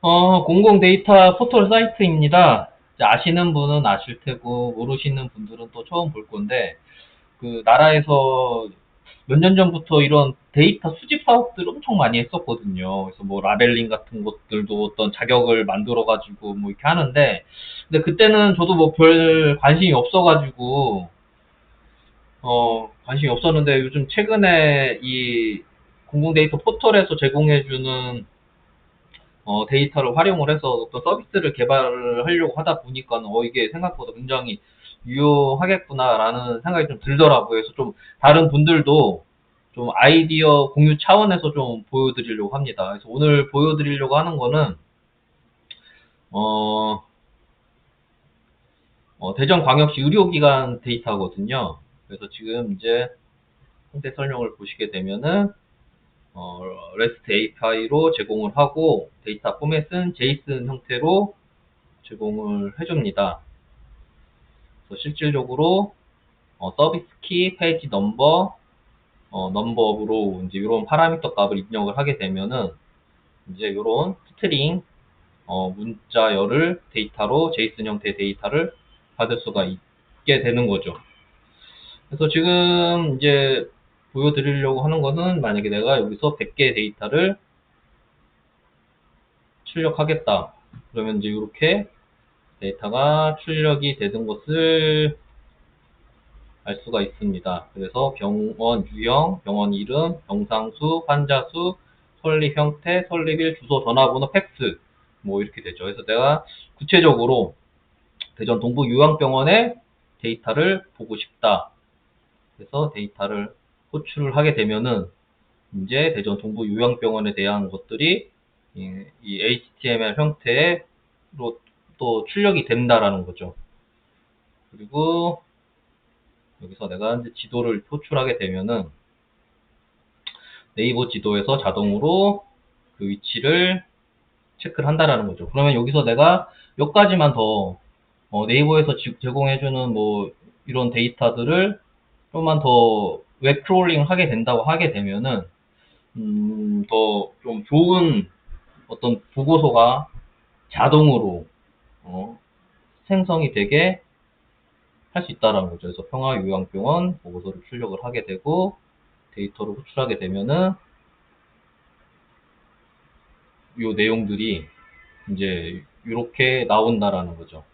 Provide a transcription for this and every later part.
어, 공공 데이터 포털 사이트입니다. 아시는 분은 아실 테고, 모르시는 분들은 또 처음 볼 건데, 그, 나라에서 몇 년 전부터 이런 데이터 수집 사업들을 엄청 많이 했었거든요. 그래서 뭐 라벨링 같은 것들도 어떤 자격을 만들어가지고 뭐 이렇게 하는데, 근데 그때는 저도 뭐 별 관심이 없어가지고, 어, 관심이 없었는데 요즘 최근에 이 공공 데이터 포털에서 제공해주는 어, 데이터를 활용을 해서 어떤 서비스를 개발을 하려고 하다 보니까 어, 이게 생각보다 굉장히 유효하겠구나라는 생각이 좀 들더라고요. 그래서 좀 다른 분들도 좀 아이디어 공유 차원에서 좀 보여드리려고 합니다. 그래서 오늘 보여드리려고 하는 거는 어, 어, 대전광역시 의료기관 데이터거든요. 그래서 지금 이제 상태 설명을 보시게 되면은 어, REST API로 제공을 하고 데이터 포맷은 JSON 형태로 제공을 해줍니다. 그래서 실질적으로 어, 서비스 키, 페이지 넘버, 어, 넘버로 이제 이런 파라미터 값을 입력을 하게 되면은 이제 이런 스트링 어, 문자열을 데이터로 JSON 형태의 데이터를 받을 수가 있게 되는 거죠. 그래서 지금 이제 보여드리려고 하는 것은 만약에 내가 여기서 100개의 데이터를 출력하겠다. 그러면 이제 이렇게 데이터가 출력이 되는 것을 알 수가 있습니다. 그래서 병원 유형, 병원 이름, 병상수, 환자 수, 설립 형태, 설립일, 주소, 전화번호, 팩스 뭐 이렇게 되죠. 그래서 내가 구체적으로 대전 동부 요양병원의 데이터를 보고 싶다. 그래서 데이터를 호출을 하게 되면은 이제 대전 동부 요양병원에 대한 것들이 이, 이 HTML 형태로 또 출력이 된다라는 거죠. 그리고 여기서 내가 이제 지도를 호출하게 되면은 네이버 지도에서 자동으로 그 위치를 체크를 한다라는 거죠. 그러면 여기서 내가 몇 가지만 더 어, 네이버에서 제공해주는 뭐 이런 데이터들을 좀만 더 웹크롤링 하게 된다고 하게 되면은 음, 더 좀 좋은 어떤 보고서가 자동으로 어, 생성이 되게 할 수 있다라는 거죠. 그래서 평화요양병원 보고서를 출력을 하게 되고 데이터를 호출하게 되면은 이 내용들이 이제 이렇게 나온다라는 거죠.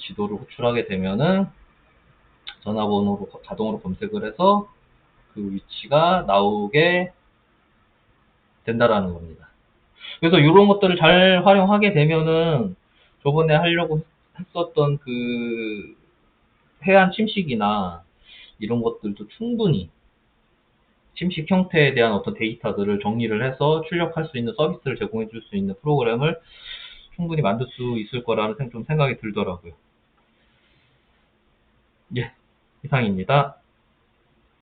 지도를 호출하게 되면은 전화번호로 자동으로 검색을 해서 그 위치가 나오게 된다라는 겁니다. 그래서 이런 것들을 잘 활용하게 되면은 저번에 하려고 했었던 그 해안 침식이나 이런 것들도 충분히 침식 형태에 대한 어떤 데이터들을 정리를 해서 출력할 수 있는 서비스를 제공해 줄 수 있는 프로그램을 충분히 만들 수 있을 거라는 좀 생각이 들더라고요. 예, 이상입니다.